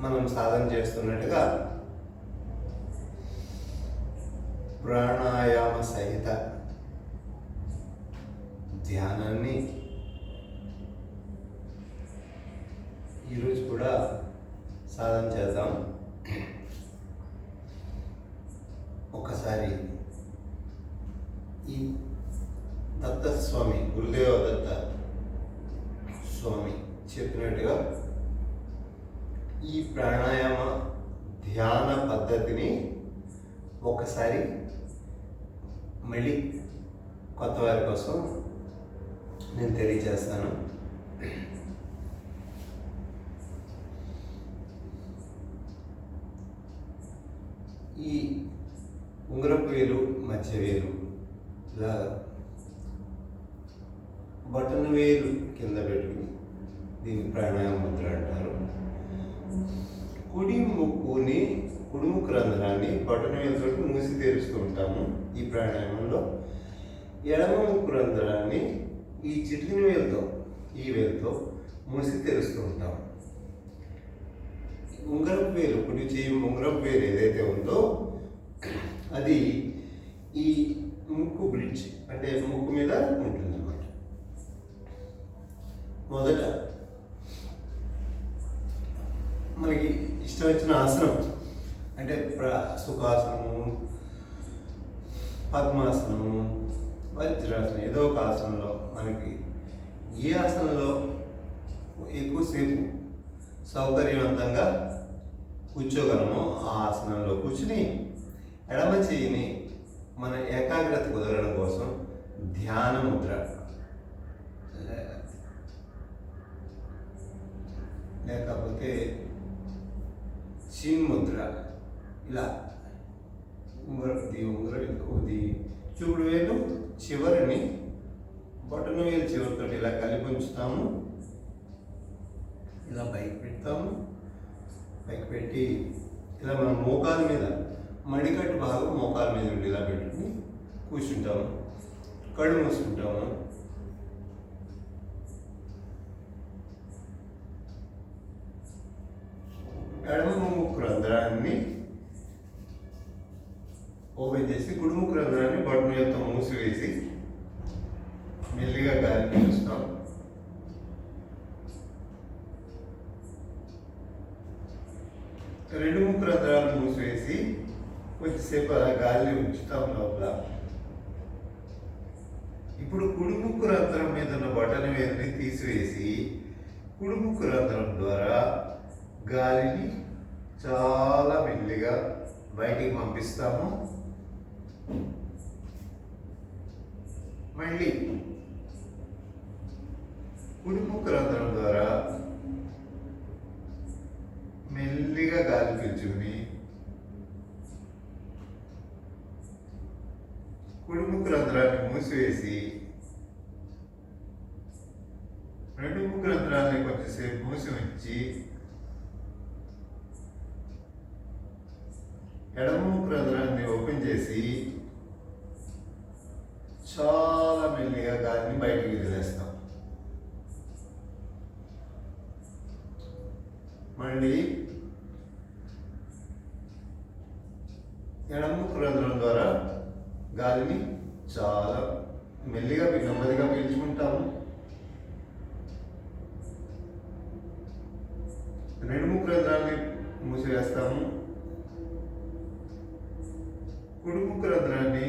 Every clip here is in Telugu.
మనం సాధన చేస్తున్నట్టుగా ప్రాణాయామ సహిత ధ్యానాన్ని ఈరోజు కూడా సాధన చేద్దాం. ఒకసారి ఈ దత్తస్వామి గురుదేవ దత్త స్వామి చెప్పినట్టుగా ఈ ప్రాణాయామ ధ్యాన పద్ధతిని ఒకసారి మళ్ళీ కొత్త వారి కోసం నేను తెలియజేస్తాను. ఈ ఉంగరపు వేలు మధ్య వేలు ఇలా బటన్ వేలు కింద పెట్టుకుని దీన్ని ప్రాణాయామ ముద్ర అంటారు. కుడి ముక్కుని కుడుము రంధ్రాన్ని బటన్ వేలుతో మూసి తెరుస్తూ ఉంటాము ఈ ప్రాణాయామంలో. ఎడమ ముక్కు రంధ్రాన్ని ఈ చిటికిన వేలుతో ఈ వేలుతో మూసి తెరుస్తూ ఉంటాము ఉంగరపు వేలు కుడి చేయి ఉంగరపు వేలు ఏదైతే ఉందో అది ఈ ముక్కు బ్రిడ్జ్ అంటే ముక్కు మీద ఉంటుందన్నమాట. మొదట మనకి ఇష్టం వచ్చిన ఆసనం. అంటే ప్ర సుఖాసనము పద్మాసనము వజ్రాసనం ఏదో ఒక ఆసనంలో మనకి ఏ ఆసనంలో ఎక్కువసేపు సౌకర్యవంతంగా కూర్చోగలమో ఆ ఆసనంలో కూర్చుని ఎడమ చేయిని మన ఏకాగ్రత కుదరడం కోసం ధ్యాన ముద్ర. లేకపోతే ముద్ర ఇలా ఉంగర ఇది ఉంగర ఇది చూపుడు వేలు చివరిని బటన్ వేలు చివరితో ఇలా కలిపి ఉంచుతాము. ఇలా పైకి పెడతాము. పైకి పెట్టి ఇలా మన మోకాల మీద మణికట్టు భాగం మోకాల మీద ఉండి ఇలా పెట్టుకుని కూర్చుంటాము. కళ్ళు మూసుకుంటాము. ఎడమ రంధ్రాన్ని ఓపెన్ చేసి కుడి రంధ్రాన్ని బటన్ యొక్క మూసివేసి మెల్లిగా గాలిని పీలుస్తాం రెండు ముక్కు రంధ్రాలను మూసివేసి కొద్దిసేపు అలా గాలిని ఉంచుతాం లోపల ఇప్పుడు కుడి ముక్కు రంధ్రం మీద ఉన్న బటన్ వేరుని తీసివేసి కుడి ముక్కు రంధ్రం ద్వారా గాలిని చాలా మెల్లిగా బయటికి పంపిస్తాము మళ్ళీ కుడిముక్కు రంధ్రం ద్వారా మెల్లిగా గాలి పీల్చుకుని కుడిముక్కు రంధ్రాన్ని మూసివేసి రెండు ముక్కు రంధ్రాన్ని కొంచెంసేపు మూసి ఉంచి ఎడమ రంధ్రాన్ని ఓపెన్ చేసి చాలా మెల్లిగా గాలిని బయటికి వదిలేస్తాం. మళ్ళీ ఎడమ ముక్కు రంధ్రం ద్వారా గాలిని చాలా మెల్లిగా పీ- నెమ్మదిగా పీల్చుకుంటాము రెండు ముక్కు రంధ్రాన్ని మూసివేస్తాము కుడి ముక్కు రంధ్రాన్ని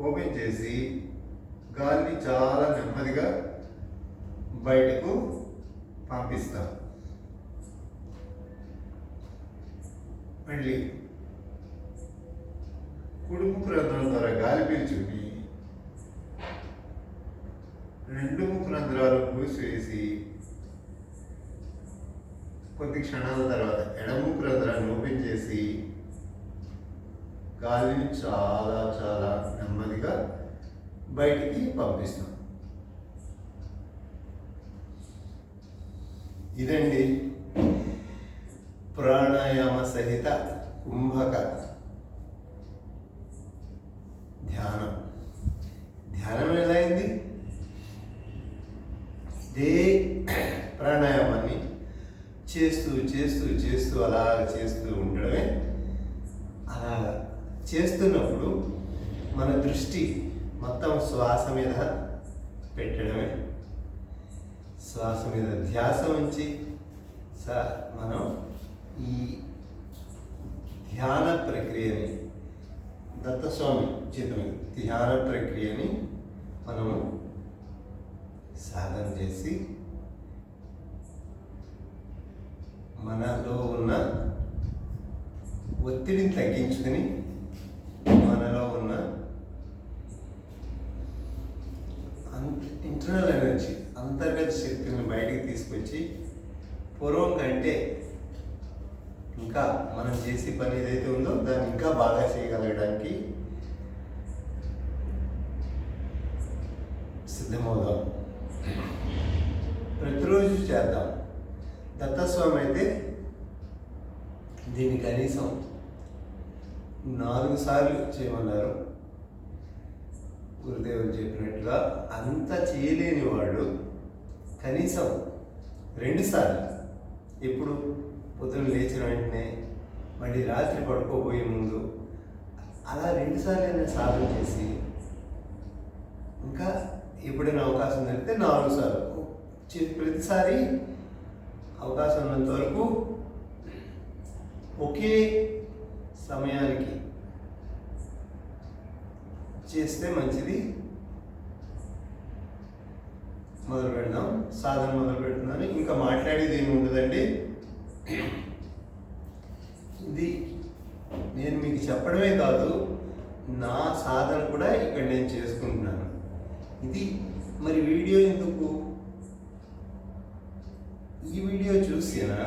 ఓపెన్ చేసి గాలిని చాలా నెమ్మదిగా బయటకు పంపిస్తాం మళ్ళీ కుడి ముక్కు రంధ్రం ద్వారా గాలి పీల్చుకుని రెండు ముక్కు రంధ్రాలు మూసివేసి కొద్ది క్షణాల తర్వాత ఎడముక్కు రంధ్రాన్ని ఓపెన్ చేసి గాలిని చాలా చాలా నెమ్మదిగా బయటికి పంపిస్తాం. ఇదండి ప్రాణాయామ సహిత కుంభక ధ్యానం. ధ్యానం ఎలా అయింది ఇదే ప్రాణాయామాన్ని చేస్తూ చేస్తూ చేస్తూ అలా చేస్తూ ఉండడమే. అలా చేస్తున్నప్పుడు మన దృష్టి మొత్తం శ్వాస మీద పెట్టడమే. శ్వాస మీద ధ్యాస ఉంచి స మనం ఈ ధ్యాన ప్రక్రియని దత్తస్వామి చేతులు తిహార ప్రక్రియని మనము సాధన చేసి మనలో ఉన్న ఒత్తిడిని తగ్గించుకొని మనలో ఉన్న ఇంటర్నల్ ఎనర్జీ అంతర్గత శక్తిని బయటికి తీసుకొచ్చి పూర్వం కంటే ఇంకా మనం చేసే పని ఏదైతే ఉందో దాన్ని ఇంకా బాగా చేయగలగడానికి సిద్ధమవుదాం. ప్రతిరోజు చేద్దాం. దత్తస్వామి అయితే దీన్ని కనీసం నాలుగు సార్లు చేయమన్నారు. గురుదేవులు చెప్పినట్టుగా అంత చేయలేని వాళ్ళు కనీసం రెండు సార్లు. ఎప్పుడు? పొద్దున్న లేచిన వెంటనే మళ్ళీ రాత్రి పడుకోబోయే ముందు అలా రెండుసార్లు అయినా సాధన చేసి ఇంకా ఎప్పుడైనా అవకాశం దొరికితే నాలుగు సార్లు. ప్రతిసారి అవకాశం ఉన్నంత వరకు ఒకే సమయానికి చేస్తే మంచిది. మొదలు పెడదాం. సాధన మొదలు పెడుతున్నాను. ఇంకా మాట్లాడేది ఏమి ఉండదండి ఇది నేను మీకు చెప్పడమే కాదు నా సాధన కూడా ఇక్కడ నేను చేసుకుంటున్నాను. ఇది మరి వీడియో ఎందుకు? ఈ వీడియో చూసినా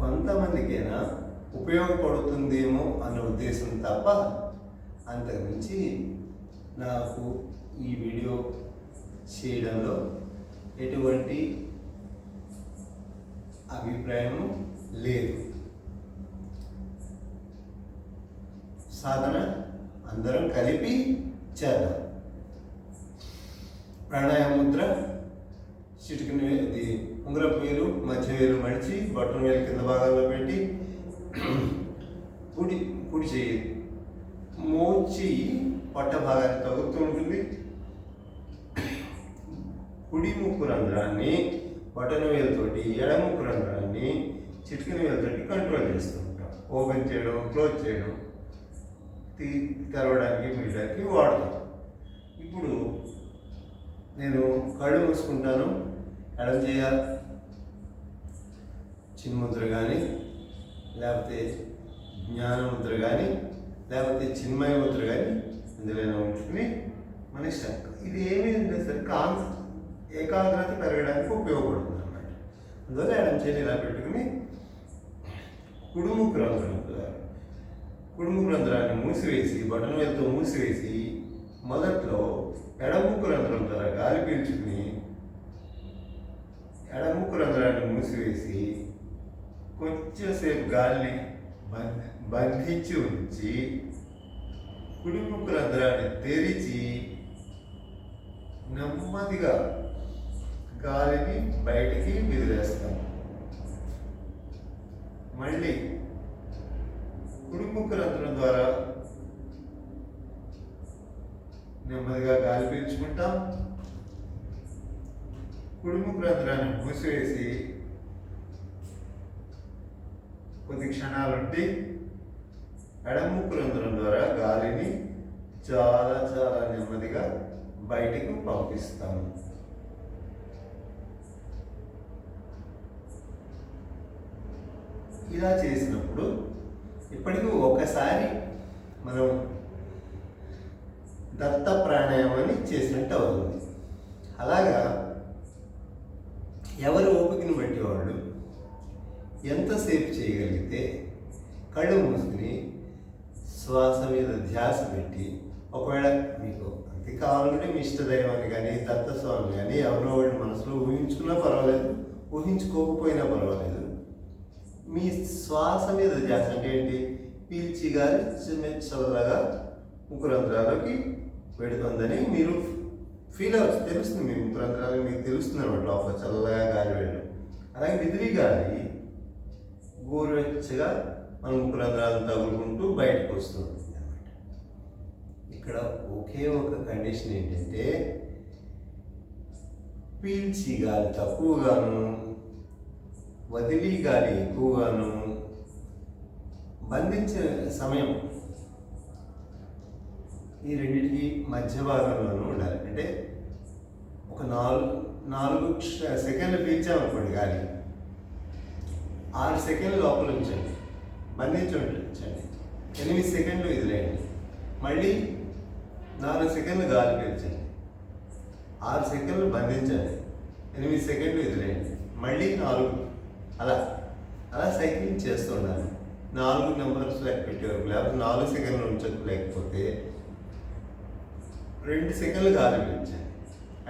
కొంతమందికైనా ఉపయోగపడుతుందేమో అన్న ఉద్దేశం తప్ప అంతకుమించి నాకు ఈ వీడియో చేయడంలో ఎటువంటి అభిప్రాయం లేదు. సాధన అందరం కలిపి చేద్దాం. ప్రాణాయామ ముద్ర చిటికిన ఇది ఉంగరపు వేలు మధ్య వేలు మడిచి బొట్టన వేలు కింద భాగాల్లో పెట్టి కుడి కుడి చేయి మోచి పొట్ట భాగాన్ని తగులుతూ ఉంటుంది. కుడి ముక్కు రంధ్రాన్ని బటన్ వేలుతోటి ఎడ ముక్కు రంధ్రాన్ని చిటికిన వేలుతోటి కంట్రోల్ చేస్తూ ఉంటాం. ఓపెన్ చేయడం క్లోజ్ చేయడం తీ తెరవడానికి మీయడానికి వాడతాం. ఇప్పుడు నేను కళ్ళు మూసుకుంటాను. ఎడం చేయ చిన్ముద్ర కానీ లేకపోతే జ్ఞానముద్ర కానీ లేకపోతే చిన్మయ ముద్ర కానీ ఇందులో ఉంచుకుని మన ఇష్టం ఇది ఏమీ లేదు సరే. కాన్ ఏకాగ్రత పెరగడానికి ఉపయోగపడుతుంది అనమాట అందువల్ల ఎడం చేతి ఇలా పెట్టుకుని కుడుము గ్రంథం కుడుము గ్రంథాన్ని మూసివేసి బటన్ వేలతో మూసివేసి మొదట్లో ఎడముక్కు రంధ్రం ద్వారా గాలి పీల్చుకుని ఎడముక్కు రంధ్రాన్ని మూసివేసి కొంచెంసేపు గాలిని బంధించి ఉంచి కుడిముక్కు రంధ్రాన్ని తెరిచి నెమ్మదిగా గాలిని బయటికి విదిలేస్తాం. మళ్ళీ కుడిముక్కు రంధ్రం ద్వారా నెమ్మదిగా గాలి పీల్చుకుంటాం. కుడిముక్కు రంధ్రాన్ని మూసివేసి కొద్ది క్షణాలుండి ఎడముక్కు రంధ్రం ద్వారా గాలిని చాలా చాలా నెమ్మదిగా బయటకు పంపిస్తాము ఇలా చేసినప్పుడు ఇప్పటికీ ఒకసారి మనం దత్త ప్రాణాయామాన్ని చేసినట్టు అవుతుంది. అలాగా ఎవరి ఓపికను బట్టి వాళ్ళు ఎంతసేపు చేయగలిగితే కళ్ళు మూసుకుని శ్వాస మీద ధ్యాస పెట్టి ఒకవేళ మీకు అంతే కావాలంటే మీ ఇష్టదైవాన్ని కానీ దత్తస్వామిని కానీ ఎవరో ఒకటి మనసులో ఊహించుకున్నా పర్వాలేదు ఊహించుకోకపోయినా పర్వాలేదు. మీ శ్వాస మీద ధ్యాస అంటే ఏంటి? పీల్చి గాలి చిన్న చల్లగా ముకురంధ్రాలకి పెడుతుందని మీరు ఫీల్ అవ్వచ్చు. తెలుస్తుంది మీ ముకురంధ్రాలు మీకు తెలుస్తుంది అనమాట లోపల చల్లగా గాలి వెళ్ళడం. అలాగే నిద్రి గాలి గోరువెచ్చగా మన ముక్కు తగులుకుంటూ బయటకు వస్తుంది అన్నమాట. ఇక్కడ ఒకే ఒక కండిషన్ ఏంటంటే పీల్చి గాలి తక్కువగాను వదిలి గాలి ఎక్కువగాను. బంధించే సమయం. ఈ రెండింటికి మధ్య భాగంలోనూ ఉండాలి. అంటే ఒక నాలుగు నాలుగు సెకండ్లు సెకండ్లు పీల్చామనుకోండి గాలి. ఆరు సెకండ్లు లోపల ఉంచండి. బంధించి ఉంచండి ఎనిమిది సెకండ్లు వదిలేయండి. మళ్ళీ నాలుగు సెకండ్లు గాలి పీల్చండి. ఆరు సెకండ్లు బంధించండి. ఎనిమిది సెకండ్లు వదిలేయండి. మళ్ళీ నాలుగు అలా అలా సైక్లింగ్ చేస్తున్నాను నాలుగు నెంబర్స్ పెట్టేవరకు వరకు లేకపోతే నాలుగు సెకండ్లు ఉంచకు లేకపోతే రెండు సెకండ్లు గాలి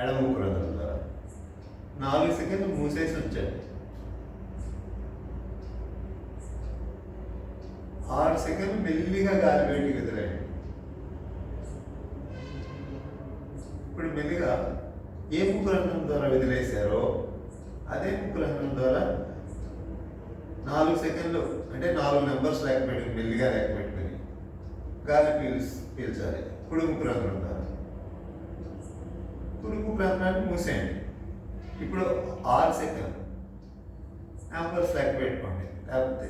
ఎడమ ముక్కు ద్వారా. నాలుగు సెకండ్లు మూసేసి ఉంచండి. ఆరు సెకండ్లు మెల్లిగా గాలి బయటికి వదిలేయండి ఇప్పుడు మెల్లిగా ఏ ముక్కు ద్వారా వదిలేశారో అదే ముక్కు ద్వారా నాలుగు సెకండ్లు అంటే నాలుగు నెంబర్స్ లేకపోయింది మెల్లిగా లేకపోయింది పెట్టుకుని గాలి పీల్స్ పీల్చాలి. కుడి ప్రాంతం రంధ్రం ద్వారా ప్రాంతాన్ని మూసేయండి. ఇప్పుడు ఆరు సెకండ్ నెంబర్స్ లెక్క పెట్టుకోండి లేకపోతే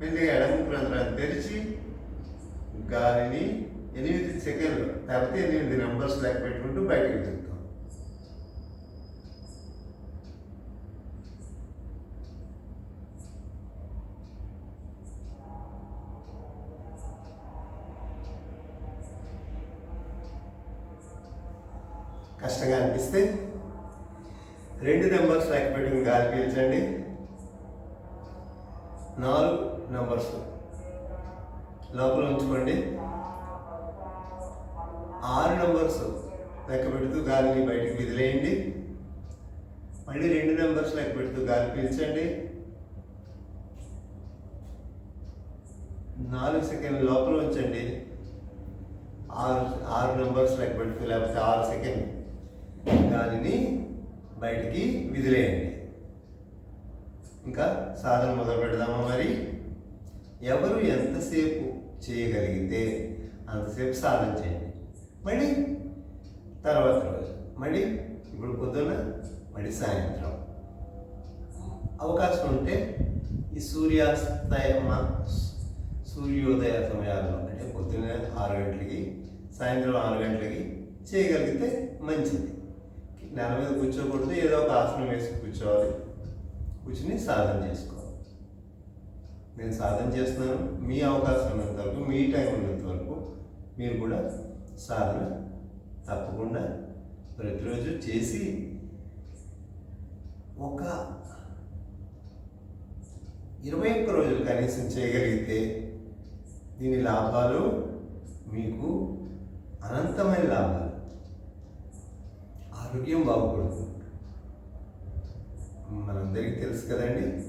మెల్లిగా ఎడమ ప్రాంతాన్ని తెరిచి గాలిని ఎనిమిది సెకండ్లు తర్వాత ఎనిమిది నెంబర్స్ లెక్క పెట్టుకుంటూ బయటకు వెళ్తాం కష్టంగా అనిపిస్తే రెండు నెంబర్స్ లెక్క పెట్టుకుని గాలి పీల్చండి. నాలుగు నెంబర్స్ లోపల ఉంచుకోండి. ఆరు నెంబర్స్ లెక్క పెడుతూ గాలిని బయటికి వదిలేయండి. మళ్ళీ రెండు నెంబర్స్ లెక్క పెడుతూ గాలి పీల్చండి. నాలుగు సెకండ్ల లోపల ఉంచండి. ఆరు ఆరు నెంబర్స్ లెక్క పెడుతూ లేకపోతే ఆరు సెకండ్ గాలిని బయటికి విదిలేయండి. ఇంకా సాధన మొదలు పెడదామా మరి? ఎవరు ఎంతసేపు చేయగలిగితే అంతసేపు సాధన చేయండి. మళ్ళీ తర్వాత రోజు మళ్ళీ ఇప్పుడు పొద్దున్న మళ్ళీ సాయంత్రం. అవకాశం ఉంటే ఈ సూర్యాస్తయ సూర్యోదయ సమయాల్లో అంటే పొద్దున్న ఆరు గంటలకి సాయంత్రం ఆరు గంటలకి చేయగలిగితే మంచిది. నెల మీద కూర్చోకూడదు ఏదో ఒక ఆసనం వేసి కూర్చోవాలి. కూర్చుని సాధన చేసుకోవాలి. నేను సాధన చేస్తున్నాను మీ అవకాశం ఉన్నంత వరకు మీ టైం ఉన్నంత వరకు మీరు కూడా సాధన తప్పకుండా ప్రతిరోజు చేసి ఒక ఇరవై ఒక్క రోజులు కనీసం చేయగలిగితే దీని లాభాలు మీకు అనంతమైన లాభాలు. ఆరోగ్యం బాగుపడుతుంది. మనందరికీ తెలుసు కదండి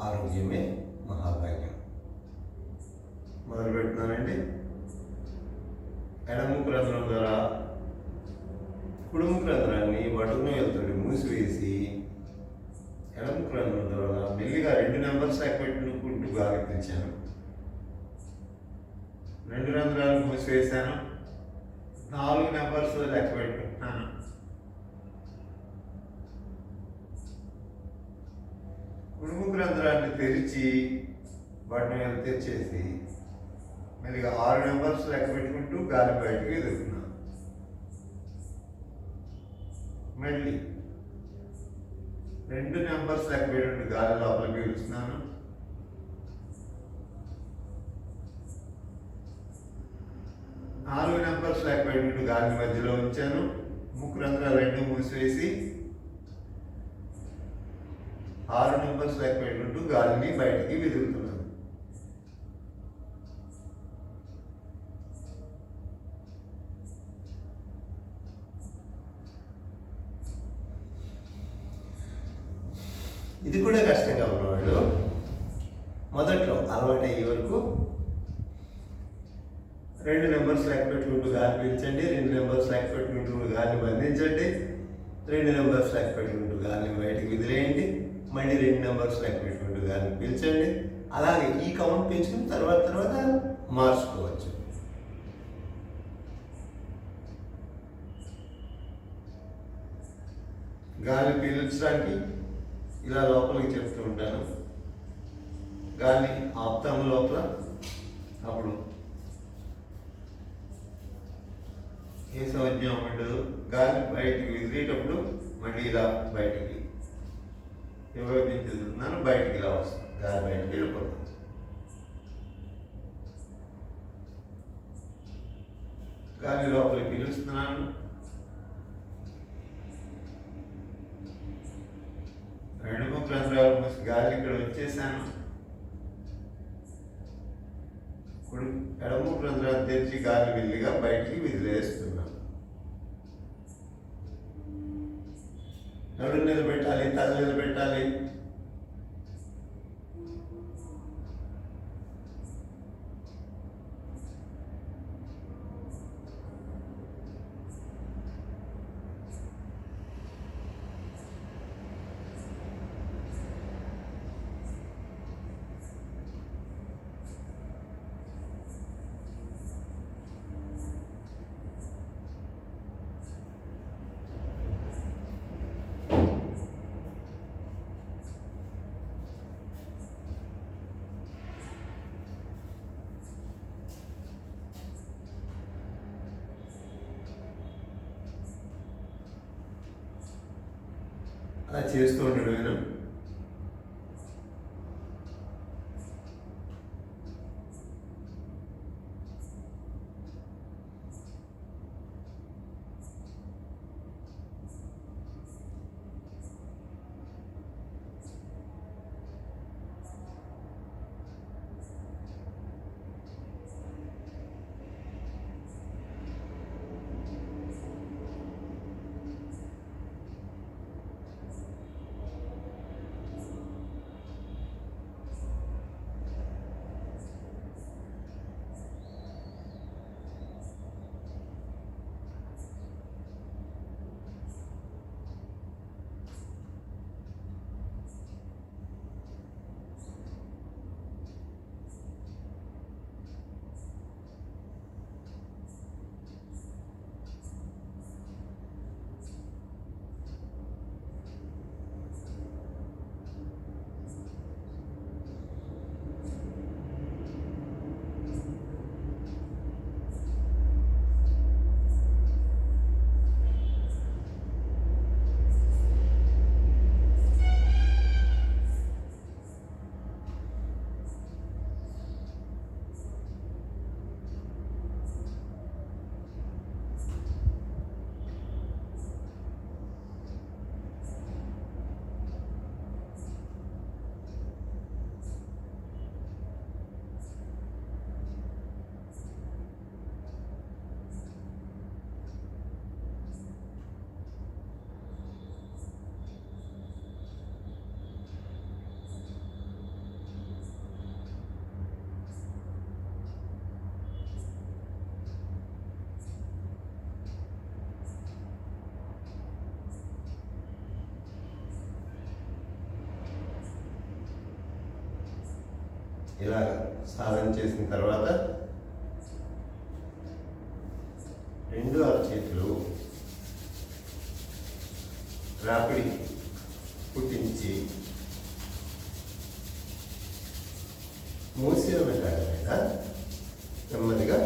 ఆరోగ్యమే మహాభాగ్యం. మొదలు పెడుతున్నానండి ఎడముకు రంధ్రం ద్వారా కుడుము రంధ్రాన్ని బటుకుని వెళ్తుంది మూసివేసి ఎడముకు రంధ్రం ద్వారా మెల్లిగా రెండు నెంబర్స్ పెట్టుకుంటూ గాలి రెండు రంధ్రాలు మూసివేశాను. నాలుగు నెంబర్స్ లెక్క పెట్టుకుంటున్నాను కుడుము రంధ్రాన్ని తెరిచి వాటిని తెరిచేసి మెల్లిగా ఆరు నెంబర్స్ లెక్క పెట్టుకుంటూ గాలి బయటకు ఎదుగుతున్నాను మళ్ళీ రెండు నెంబర్స్ లెక్క పెట్టుకుంటూ గాలి లోపలికి పీలుస్తున్నాను నాలుగు నెంబర్స్ లెక్క పెట్టుకుంటూ గాలి మధ్యలో ఉంచాను. ముక్కు రంధ్రాలు రెండు మూసివేసి ఆరు నెంబర్స్ లెక్క పెట్టుకుంటూ గాలిని బయటికి విదులుతున్నాను ఇది కూడా కష్టంగా ఉన్నవాళ్ళు. మొదట్లో అలవాటు అయ్యే వరకు రెండు నెంబర్స్ లెక్క పెట్టుకుంటూ గాలి పీల్చండి. రెండు నెంబర్స్ లెక్క పెట్టుకుంటూ గాలిని బంధించండి. రెండు నెంబర్స్ లెక్క పెట్టుకుంటూ గాలిని బయటికి విదిలేయండి. మళ్ళీ రెండు నెంబర్స్ లెక్క పెట్టుకుంటూ గాలిని పీల్చండి. అలాగే ఈ కౌంట్ పెంచుకుని తర్వాత తర్వాత మార్చుకోవచ్చు. గాలి పీల్చడానికి ఇలా లోపలికి చెప్తూ ఉంటాను. గాలి ఆపుతాము లోపల. అప్పుడు ఏ సౌజ్యం ఉండదు గాలి బయటికి విదిలేటప్పుడు మళ్ళీ ఇలా బయటికి విభజించుతున్నాను బయటికి ఇలా వస్తుంది. గాలి బయటికి వెళ్ళిపోతుంది. గాలి లోపలికి పిలుస్తున్నాను. రెండు ముక్క గాలి ఇక్కడ వచ్చేసాను. కుడి ఎడము రంధ్రాలు తెరిచి గాలి వెళ్ళిగా బయటికి విదిలేస్తున్నాను. నడు నిలబెట్టాలి తల నిలబెట్టాలి. అలా చేస్తూ ఉండడమేనా ఇలా సాధన చేసిన తర్వాత రెండు అరచేతులు రాపిడి పుట్టించి మూసిన మెడ మీద నెమ్మదిగా